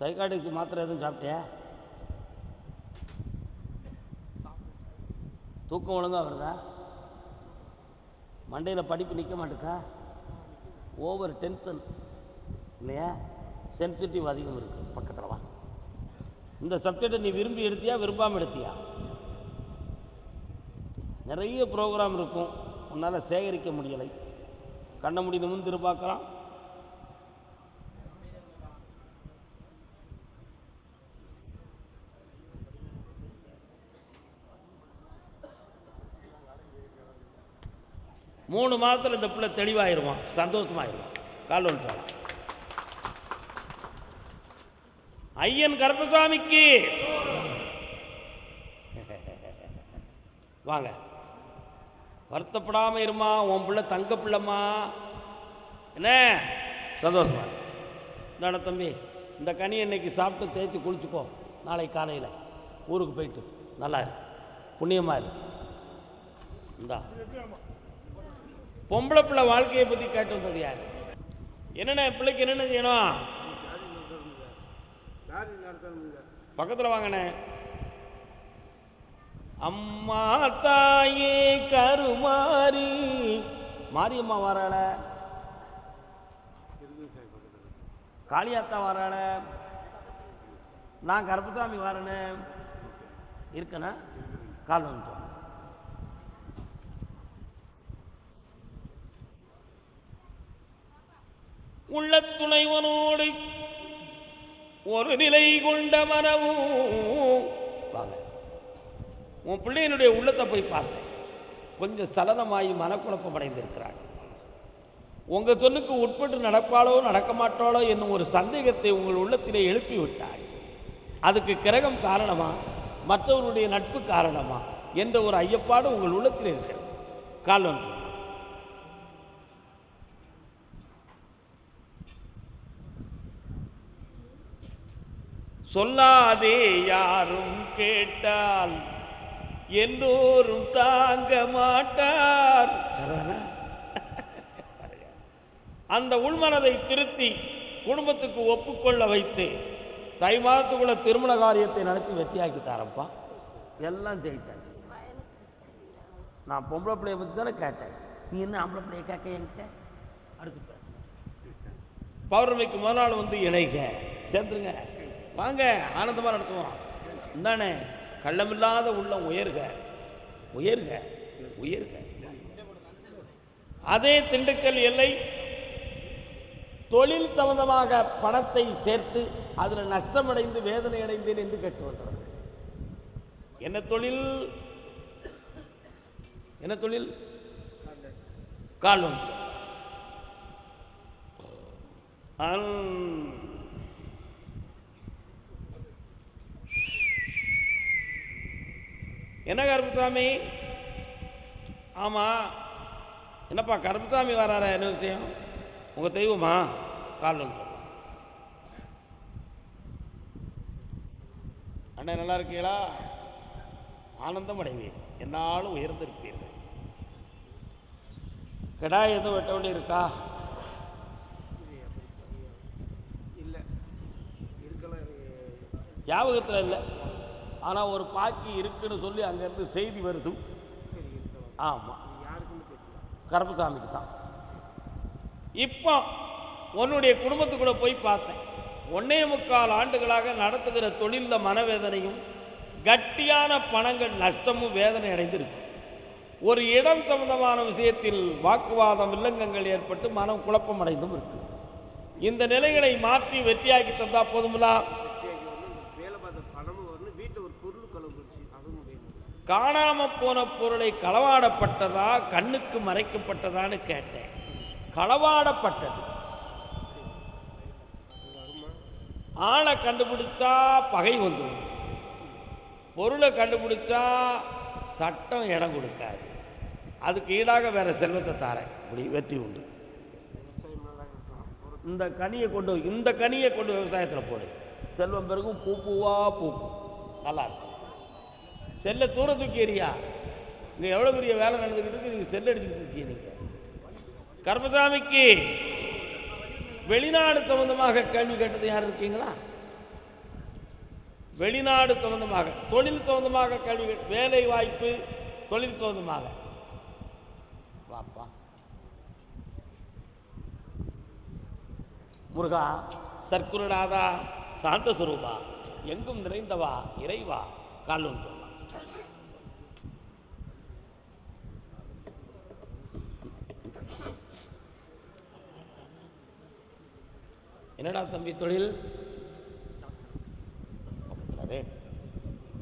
Psychotics மாத்திரை எதுவும் சாப்பிட்டியா? தூக்கம் ஒழுங்காக வருதா? மண்டையில் படிப்பு நிற்க மாட்டேக்கா? ஓவர் டென்ஷன் இல்லையா? சென்சிட்டிவ் அதிகம் இருக்குது பக்கத்தில் வா. இந்த சப்ஜெக்டை நீ விரும்பி எடுத்தியா விரும்பாமல் எடுத்தியா? நிறைய ப்ரோக்ராம் இருக்கும். உன்னால் சேகரிக்க முடியலை. கண்ண முன் திருப்பாக்கலாம் மூணு மாதத்தில் இந்த பிள்ளை தெளிவாயிருவான் சந்தோஷமாயிருவான். கால் ஒன்று ஐயன் கருப்பசாமிக்கு. வாங்க. வருத்தப்படாமல் இருமா உன் பிள்ளை தங்க பிள்ளைம்மா. என்ன? சந்தோஷமா? என்னடா தம்பி இந்த கனி இன்னைக்கு சாப்பிட்டு தேய்ச்சி குளிச்சுக்கோ நாளைக்கு காலையில். ஊருக்கு போயிட்டு. நல்லா இரு. புண்ணியமாக இரு. இந்தா. பொம்பளை பிள்ளை வாழ்க்கையை பற்றி கேட்டு வந்தது யார்? என்னென்ன பிள்ளைக்கு என்னென்ன செய்யணும்? பக்கத்தில் வாங்கண்ணே. அம்மா தாயே கருமாரி மாரியம்மா வராள. காளியாத்தா வராள. நான் கருப்பசாமி வரேன்னு இருக்கண்ணா கால் வந்துட்டோம் உள்ள துணைவனோடு ஒரு நிலை கொண்ட மனமும் வாங்க. உன் பிள்ளையினுடைய உள்ளத்தை போய் பார்த்தேன். கொஞ்சம் சலனமாகி மனக்குழப்பம் அடைந்திருக்கிறாள். உங்கள் சொல்லுக்கு உட்பட்டு நடப்பாளோ நடக்க மாட்டாளோ என்னும் ஒரு சந்தேகத்தை உங்கள் உள்ளத்திலே எழுப்பி விட்டாள் அதுக்கு கிரகம் காரணமா? மற்றவருடைய நட்பு காரணமா? என்ற ஒரு ஐயப்பாடு உங்கள் உள்ளத்தில் இருக்கிறது. கால் ஒன்று. சொல்லாதே யாரும் கேட்டால் எல்லோரும் தாங்க மாட்டார். சரிதானா? அந்த உள்மனதை திருத்தி குடும்பத்துக்கு ஒப்புக்கொள்ள வைத்து தை மாதத்துக்குள்ள திருமண காரியத்தை நடத்தி வெற்றியாக்கி தரப்பா. எல்லாம் ஜெயிச்சாச்சு. நான் பொம்பளை பிள்ளைய பற்றி தானே கேட்டேன். நீ என்ன ஆம்பளை பிள்ளைய கேட்க என்கிட்ட? அடுத்து பௌர்ணமிக்கு முதல் நாள் வந்து இணைக. சேர்ந்துருங்க. வாங்க ஆனந்தமாக நடத்துவோம். இந்தானே கள்ளமில்லாத உள்ளம் உயர்க உயர்க உயர்க. அதே திண்டுக்கல் எல்லை தொழில் சம்பந்தமாக பணத்தை சேர்த்து அதில் நஷ்டமடைந்து வேதனை அடைந்தேன் என்று கேட்டு வந்தவர்கள். என்ன தொழில்? என்ன தொழில்? காலம் என்ன கருப்புசாமி? ஆமாம் என்னப்பா கருப்புசாமி வராரா? என்ன விஷயம்? உங்கள் தெய்வமா? கால் அண்ணன் நல்லா இருக்கீங்களா? ஆனந்தம் அடைவீர். என்னாலும் உயர்ந்திருப்பீர்கள். கிடா எதுவும் வெட்ட வேண்டி இருக்கா இல்லை ஞாபகத்தில் இல்லை. ஆனால் ஒரு பாக்கி இருக்குன்னு சொல்லி அங்கேருந்து செய்தி வருது. ஆமாம் கருப்பசாமிக்கு தான் இப்போ உன்னுடைய குடும்பத்துக்குள்ள போய் பார்த்தேன். ஒன்னே முக்கால் ஆண்டுகளாக நடத்துகிற தொழிலில் மனவேதனையும் கட்டியான பணங்கள் நஷ்டமும் வேதனை அடைந்திருக்கு. ஒரு இடம் சம்பந்தமான விஷயத்தில் வாக்குவாதம் வில்லங்கங்கள் ஏற்பட்டு மனம் குழப்பம் அடைந்தும் இருக்கு. இந்த நிலைகளை மாற்றி வெற்றியாக்கி தந்தா போதுமில்லா வெற்றியாகி வந்து இந்த வேலை பார்த்த பணமும் வரணும் வீட்டில் ஒரு பொருள் கலந்துருச்சு அதுவும் காணாம போன பொருளை களவாடப்பட்டதா கண்ணுக்கு மறைக்கப்பட்டதான்னு கேட்டேன். களவாடப்பட்டது. ஆளை கண்டுபிடிச்சா பகை வந்துடும். பொருளை கண்டுபிடிச்சா சட்டம் இடம் கொடுக்காது. அதுக்கு ஈடாக வேற செல்வத்தை தாரேன். இப்படி வெற்றி உண்டு. இந்த கனியை கொண்டு இந்த கனியை கொண்டு விவசாயத்தில் போடு. செல்வம் பிறகும் பூ பூவா பூக்கும். நல்லா இருக்கும். செல்லை தூர தூக்கி எறியா இங்கே எவ்வளோ பெரிய வேலை நடந்துக்கிட்டு இருக்கு? நீங்கள் செல் அடிச்சுக்கிட்டு இருக்கீங்க நீங்கள் கர்மசாமிக்கு வெளிநாடு சம்பந்தமாக கேள்வி கேட்டது யார் இருக்கீங்களா? வெளிநாடு சம்பந்தமாக தொழில் சம்பந்தமாக கல்வி வேலை வாய்ப்பு தொழில் சம்பந்தமாக. வாப்பா. முருகா. சர்க்குருநாதா சாந்த சுரூபா எங்கும் நிறைந்தவா இறைவா காலும் என்னடா தம்பி தொழில்.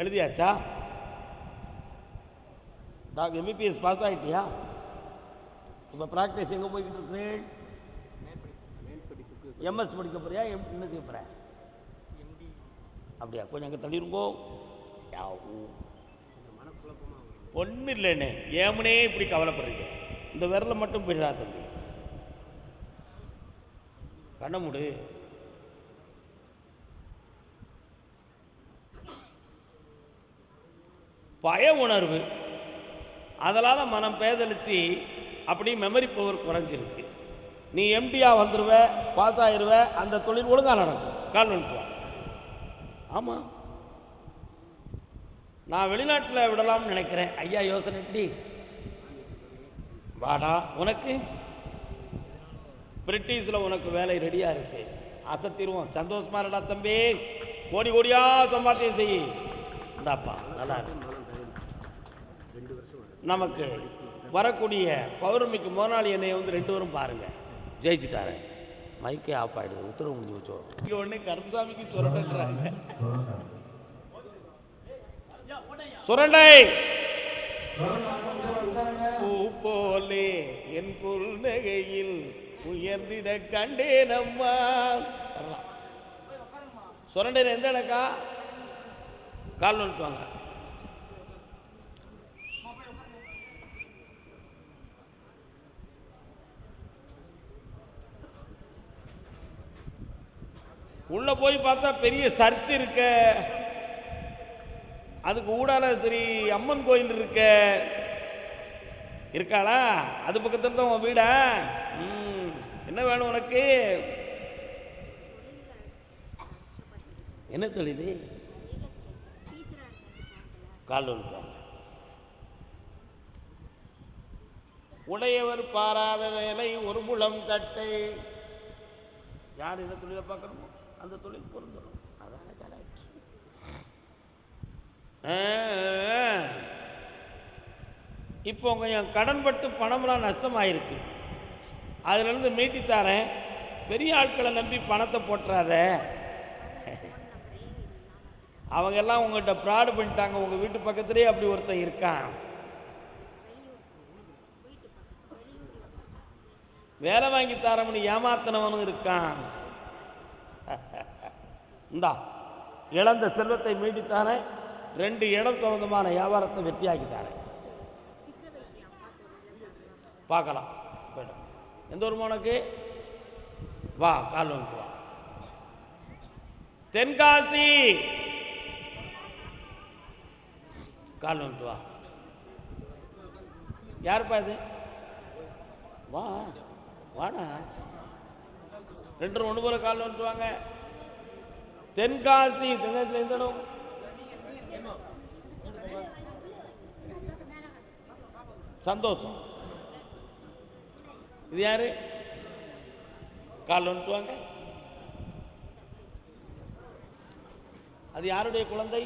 எழுதியாச்சா? டாக்டர் எம்பிபிஎஸ் பாஸ் ஆகிட்டியா இப்போ ப்ராக்டிஸ் எங்கே போய்கிட்டு இருக்கிறேன் எம்எஸ் படிக்க போறியா? எம் என்ன செய்ய போகிற அப்படியா கொஞ்சம் அங்கே தள்ளிருங்கோ. ஒன்றும் இல்லைண்ணே ஏமனே இப்படி கவலைப்படுறீங்க. இந்த விரலை மட்டும் போயிடா தம்பி. கண்ண மூடு. பய உணர்வு. அதனால் மனம் பேதலிச்சு அப்படி மெமரி பவர் குறைஞ்சிருக்கு. நீ எம்டியாக வந்துடுவ பாஸ் ஆயிடுவ அந்த தொழில் ஒழுங்காக நடக்கும். கால் ஆமாம் நான் வெளிநாட்டில் விடலாம்னு நினைக்கிறேன். ஐயா யோசனை எப்படி? வாடா உனக்கு? பிரிட்டிஷில் உனக்கு வேலை ரெடியாக இருக்கு. அசத்திடுவோம். சந்தோஷமா இருடா தம்பி. கோடி கோடியாக சம்பாத்தியம் செய். இந்தாப்பா நல்லா இருக்கு. நமக்கு வரக்கூடிய பௌர்ணமிக்கு முதலாளி என்னையை வந்து ரெண்டு பேரும் பாருங்க. ஜெயிச்சுட்டாரு. மைக்கே ஆஃப் ஆயிடுது. உத்தரவு முடிஞ்சு வச்சோ இங்கே உடனே கருப்புசாமிக்கு சுரண்டன்றாங்க சுரண்டை. பூ போலே என் புல்நகையில் உயர்ந்திட கண்டேன் அம்மா. சுரண்டை சுரண்டையில் எந்த இடக்கா கால் வந்துட்டு உள்ளே போய் பார்த்தா பெரிய சர்ச் இருக்க. அதுக்கு ஊடால சரி அம்மன் கோயில் இருக்க. இருக்காளா? அது பக்கத்தில் தான் உன் வீடா? ம் என்ன வேணும் உனக்கு? என்ன தொழில் கால் வந்துட்டாங்க உடையவர் பாராத வேலை ஒரு முழம் கட்டை யார் என்ன தொழிலை பார்க்கணுமோ? அந்த தொழில் பொருந்தணும் அதான கரெக்ட் இப்போ கொஞ்சம் கடன்பட்டு பணம்லாம் நஷ்டமாயிருக்கு. அதுலேருந்து மீட்டித்தாரேன். பெரிய ஆட்களை நம்பி பணத்தை போட்டுறாத. அவங்க எல்லாம் உங்கள்கிட்ட ப்ராடு பண்ணிட்டாங்க. உங்கள் வீட்டு பக்கத்துலேயே அப்படி ஒருத்தன் இருக்கான். வேலை வாங்கி தரமுன்னு ஏமாத்தினவனும் இருக்கான். இந்தா இழந்த செல்வத்தை மீட்டித்தானே ரெண்டு இடம் சம்பந்தமான வியாபாரத்தை வெற்றியாக்கித்தானே. பார்க்கலாம். போய்டும் எந்த ஒரு உனக்கு? வா கால் வந்து வா. தென்காசி! கால் வந்து வா. யாருப்பா இது? வா வாடா. ரெண்டு ஒன்று போல கால் வந்துட்டுவாங்க தென்காசி தென்காசியில் எந்த இடம்? சந்தோஷம். இது யாரு? கால் வந்துட்டுவாங்க அது யாருடைய குழந்தை?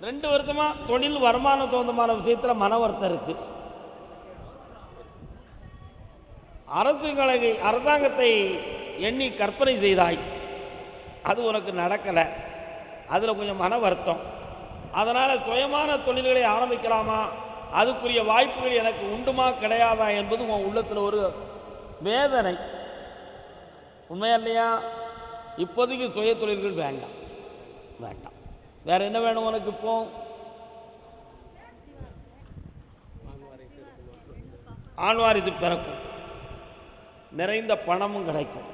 ரெண்டு வருத்தமாக தொழில் வருமானம் தோந்தமான விஷயத்தில் மன வருத்தம் அரசு அரசுகளை அரசாங்கத்தை எண்ணி கற்பனை செய்தாய். அது உனக்கு நடக்கலை. அதில் கொஞ்சம் மன வருத்தம். அதனால் சுயமான தொழில்களை ஆரம்பிக்கலாமா? அதுக்குரிய வாய்ப்புகள் எனக்கு உண்டுமா கிடையாதா என்பது உன் உள்ளத்தில் ஒரு வேதனை. உண்மையா இல்லையா? இப்போதைக்கு சுய தொழில்கள் வேண்டாம். வேண்டாம். வேற என்ன வேணும் உனக்கு இப்போ? ஆண்வாரிசு பிறக்கும். நிறைந்த பணமும் கிடைக்கும்.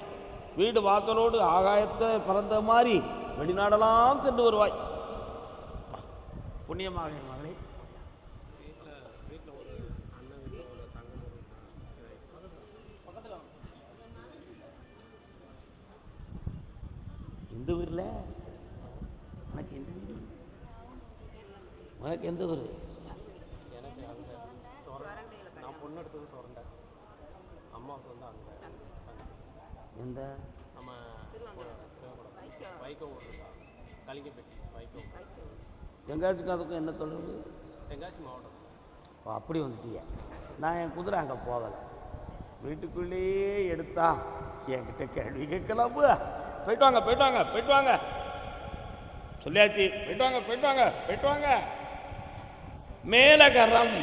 வீடு வாசலோடு ஆகாயத்தை பறந்த மாதிரி வெளிநாடெல்லாம் சென்று வருவாய். புண்ணியமாக மகனே. இந்து வீரில் உனக்கு எந்த ஊர் எனக்கு அங்கே சொரண்டை நான் பொண்ணு எடுத்தது சொரண்டை அம்மாவுக்கு வந்து அங்கே எந்த? நம்ம வைகோ கலிங்கப்பேட்டி வைகோ எங்காச்சுக்கும் அதுக்கும் என்ன தொடர்பு தென்காசி மாவட்டம். ஓ, அப்படி வந்துட்டீங்க நான் என் குதிரை அங்கே போகலை. வீட்டுக்குள்ளேயே எடுத்தா என்கிட்ட கேள்வி கேட்கலாம் போயிட்டு வாங்க போயிட்டு வாங்க போயிட்டு வாங்க. சொல்லியாச்சு. போயிட்டு வாங்க போயிட்டு வாங்க போயிட்டு வாங்க. மேலகரம்.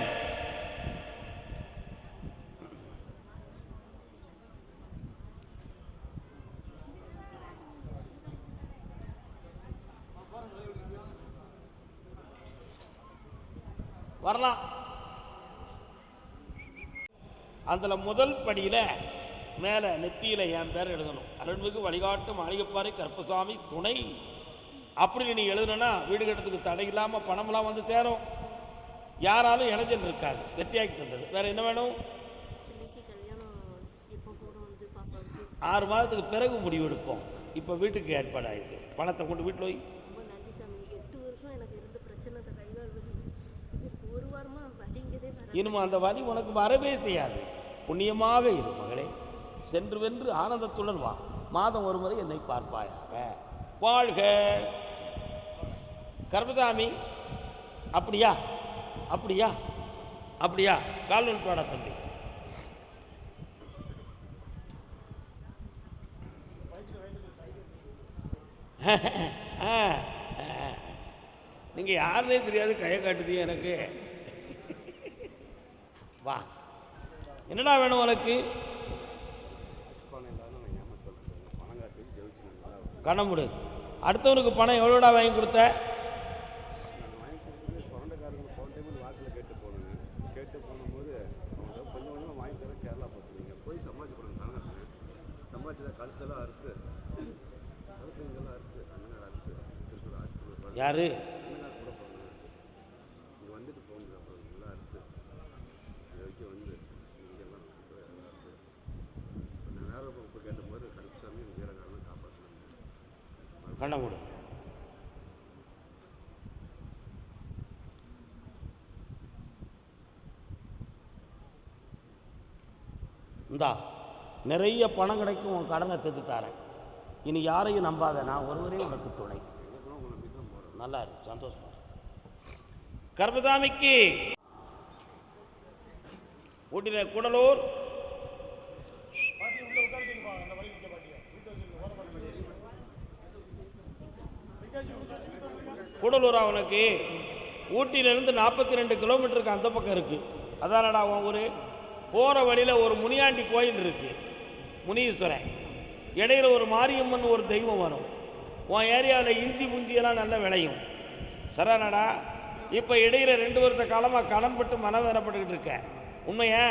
வரலாம். அதில் முதல் படியில் மேலே நெத்தியில் என் பேர் எழுதணும். அருள்மிகு வழிகாட்டு மாளிகைப்பாறை கருப்பசாமி துணை. அப்படி நீ எழுதுனா வீடு கட்டுறதுக்கு தடை இல்லாமல் பணமெல்லாம் வந்து சேரும். யாராலும் இணைஞ்சல் இருக்காது வெற்றியாக்கி தந்தது. வேற என்ன வேணும்? ஆறு மாதத்துக்கு பிறகு முடிவெடுப்போம் இப்போ வீட்டுக்கு ஏற்பாடு ஆயிருக்கு பணத்தை கொண்டு வீட்டில் போய் இனிமே அந்த வலி உனக்கு வரவே செய்யாது. புண்ணியமாக இரு மகளே. சென்று வென்று ஆனந்தத்துடன் வா. மாதம் ஒரு முறை என்னை பார்ப்பாயாக. வாழ்க. கர்மசாமி அப்படியா? அப்படியா? அப்படியா? கால் பாடா தம்பி. நீங்கள் யாருனே தெரியாது கையை காட்டுது எனக்கு. வா. என்னடா வேணும் உனக்கு? பணம் காசு வச்சு கணமுடு அடுத்தவனுக்கு பணம் எவ்வளோடா வாங்கி கொடுத்த நான் வாங்கி கொடுத்தது சொரண்டைக்காரங்க போன வாக்கில் கேட்டு போனேங்க கேட்டு போகும்போது அவங்க கொஞ்சம் கொஞ்சமாக வாங்கி தர கேரளா போக சொன்னீங்க. போய் சம்பாதிச்சு பணம் கட்டினேன் சம்பாதிச்சத கழுத்தெல்லாம் அறுத்து கழுத்து இங்கெல்லாம் அறுத்து அண்ணனார் அறுத்து திருப்பூர் ஹாஸ்பிட்டல் யாரு? அண்ணனார் கூட போனேன் இங்கே வந்துட்டு போங்க அப்புறம் நல்லா அறுத்து. இதை வச்சு வந்து இங்கெல்லாம் நேரம் இப்போ கேட்டபோது கருப்புசாமி வீரகாரனை காப்பாற்றினாங்க கண்ணமுடு. இந்தா நிறைய பணம் கிடைக்கும் உன் கடனை தெத்து தரேன். இனி யாரையும் நம்பாத நான் ஒருவரே உனக்கு துணை. நல்லா இருக்கு சந்தோஷம் கர்மதாமிக்கு கர்மசாமிக்கு ஊட்டின கூடலூர். கூடலூர் அவனுக்கு ஊட்டியிலேருந்து நாற்பத்தி ரெண்டு கிலோமீட்டருக்கு அந்த பக்கம் இருக்குது அதானடா உன் ஊர்? போகிற வழியில் ஒரு முனியாண்டி கோயில் இருக்குது முனீஸ்வரன் இடையில் ஒரு மாரியம்மன் ஒரு தெய்வம் வரும். உன் ஏரியாவில் இஞ்சி புஞ்சியெல்லாம் நல்லா விளையும். சரணடா இப்போ இடையில ரெண்டு வருஷ காலமாக கடன்பட்டு மன வேறப்பட்டுக்கிட்டு இருக்கேன் உண்மையா?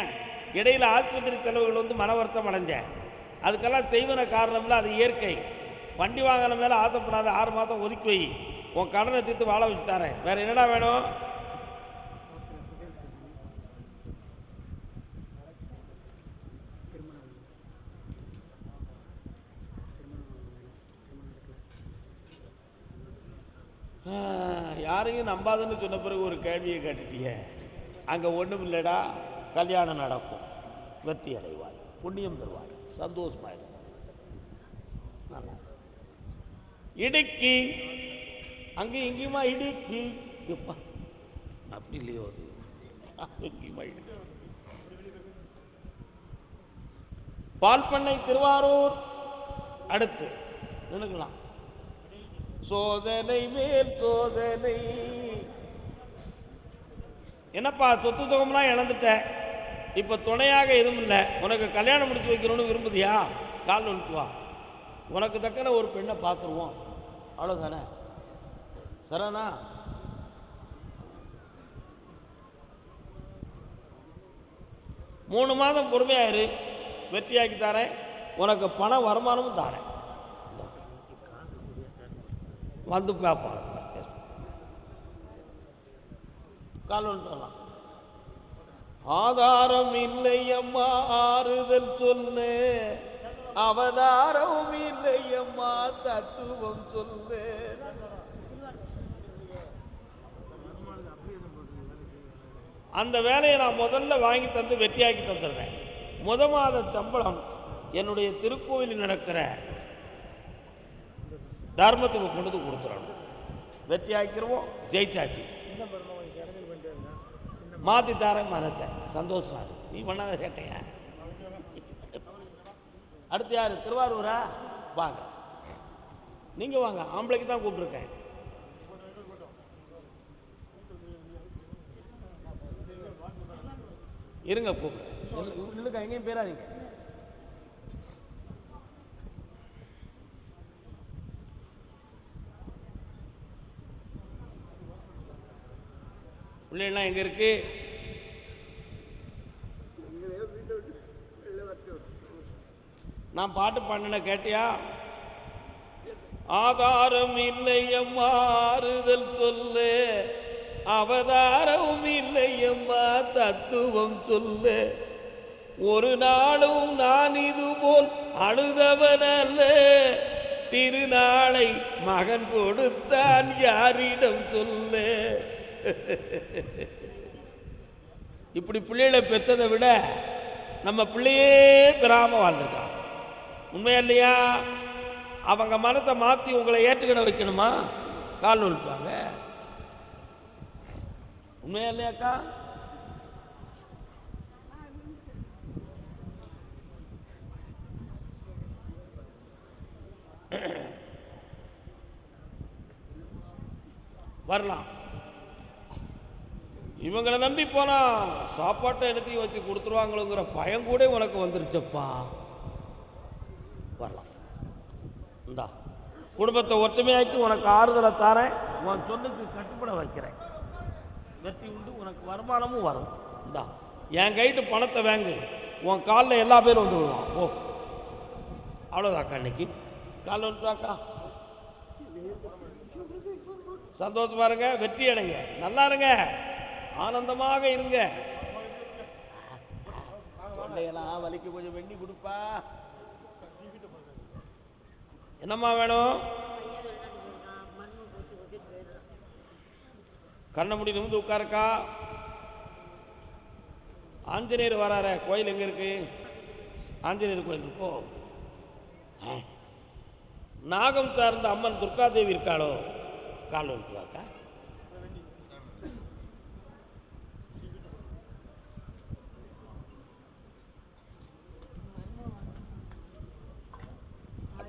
இடையில் ஆஸ்பத்திரி செலவுகள் வந்து மன வருத்தம் அடைஞ்சேன் அதுக்கெல்லாம் செய்வன காரணம்ல அது இயற்கை. வண்டி வாங்கின மேலே ஆசைப்படாத ஆறு மாதம் ஒதுக்கி வை. உன் கடனை தீர்த்து வாழ வச்சு தரேன். வேறு என்னடா வேணும்? யாரையும் நம்பாதுன்னு சொன்ன பிறகு ஒரு கேள்வியை கேட்டுட்டியே. அங்கே ஒன்றும் இல்லைடா கல்யாணம் நடக்கும். வெற்றி அடைவாய் புண்ணியம் தருவாய் சந்தோஷமாக இடுக்கி அங்கே இங்கேயுமா இடுக்கி? எப்பா அப்படி இல்லையோ அது? இங்கேயுமா இடுக்கி பால் பண்ணை திருவாரூர் அடுத்து நினைக்கலாம் சோதனை மேல் சோதனை. என்னப்பா சொத்து சுகம்லாம் இழந்துட்டேன் இப்போ துணையாக எதுவும் இல்லை. உனக்கு கல்யாணம் முடிச்சு வைக்கணும்னு விரும்புதியா? கால் வந்துட்டு வா. உனக்கு தக்கன ஒரு பெண்ணை பார்த்துருவோம் அவ்வளோதானே சரணா மூணு மாதம் பொறுமையாயிரு வெற்றியாக்கி தரேன். உனக்கு பண வருமானமும் தரேன். வந்து பார்ப்போம் காலம் ஆதாரம் இல்லை அம்மா ஆறுதல் சொல்லு. அவதாரம் இல்லையம்மா தத்துவம் சொல்லு. அந்த வேலையை நான் முதல்ல வாங்கி தந்து வெற்றியாக்கி தந்துடுறேன். முத மாத சம்பளம் என்னுடைய திருக்கோவிலில் நடக்கிற தர்மத்துக்கு கொண்டு வந்து கொடுத்துடணும் வெற்றியாக்கிடுவோம் ஜெயிச்சாச்சு. மாற்றி தரேன் மனசேன் சந்தோஷம் இருக்கு நீ பண்ணாத கேட்டையா அடுத்து யார்? திருவாரூரா? வாங்க. நீங்கள் வாங்க. ஆம்பளைக்கு தான் கூப்பிட்ருக்கேன் இருங்க கூப்பிடுறேன் இல்லைக்கா எங்கேயும் போயிடாதீங்க. பிள்ளைகள்லாம் எங்கே இருக்கு? நான் பாட்டு பண்ணின கேட்டியா? ஆதாரம் இல்லை ஆறுதல் சொல்லு. அவதாரம் இல்லையம்மா தத்துவம் சொல்லு. ஒரு நாளும் நான் இதுபோல் அழுதவன் அல்ல. திருநாளை மகன் கொடுத்தான் யாரிடம் சொல்லு. இப்படி பிள்ளைகளை பெற்றதை விட நம்ம பிள்ளையே பெறாமல் வாழ்ந்துருக்கான். உண்மையா இல்லையா? அவங்க மனத்தை மாற்றி உங்களை ஏற்றுக்கிட வைக்கணுமா? கால் விழுப்பாங்க உண்மையா இல்லையாக்கா வரலாம். இவங்களை நம்பி போனா சாப்பாட்டை எடுத்து வச்சு கொடுத்துருவாங்களோங்கிற பயம் கூட உனக்கு வந்துருச்சப்பா. வரலாம். இந்தா குடும்பத்தை ஒற்றுமையாக்கி உனக்கு ஆறுதலை தாரேன். உன் சொல்லுக்கு கட்டுப்பட வைக்கிறேன். வெற்றி உண்டு உனக்கு வருமானமும் வரும். இந்தா என் கைட்டு பணத்தை வாங்கு. உன் காலில் எல்லா பேரும் வந்து விடுவான். ஓ அவ்வளோதாக்கா இன்னைக்கு. காலில் வந்துட்டாக்கா? சந்தோஷமா இருங்க வெற்றி அடைங்க. நல்லா இருங்க. ஆனந்தமாக இருங்க. தொண்டையெல்லாம் வலிக்கு கொஞ்சம் வெண்ணி கொடுப்பா. என்னம்மா வேணும்? கண்ணை முடி நிமிந்து உட்காருக்கா? ஆஞ்சநேயர் வராரே கோயில் எங்கே இருக்கு? ஆஞ்சநேயர் கோயில் இருக்கோ? ஆ. நாகம் சார்ந்த அம்மன் துர்காதேவி இருக்காளோ? கால் இருக்குவாக்கா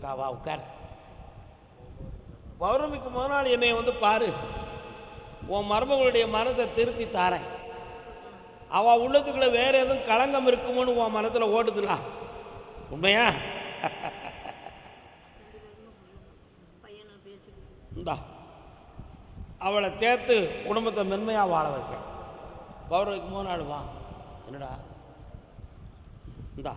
வா உட்கார். பௌர்ணமிக்கு முத நாள் என்னை வந்து பாரு. உன் மருமகளுடைய மனதை திருத்தி தாரேன். அவள் உள்ளத்துக்குள்ளே வேற எதுவும் களங்கம் இருக்குமோன்னு உன் மனத்தில் ஓடுதுலா உண்மையா? இந்தா. அவளை சேர்த்து குடும்பத்தை மென்மையாக வாழ வைக்க பௌர்ணமிக்கு மூணு நாள் வா. என்னடா? இந்தா.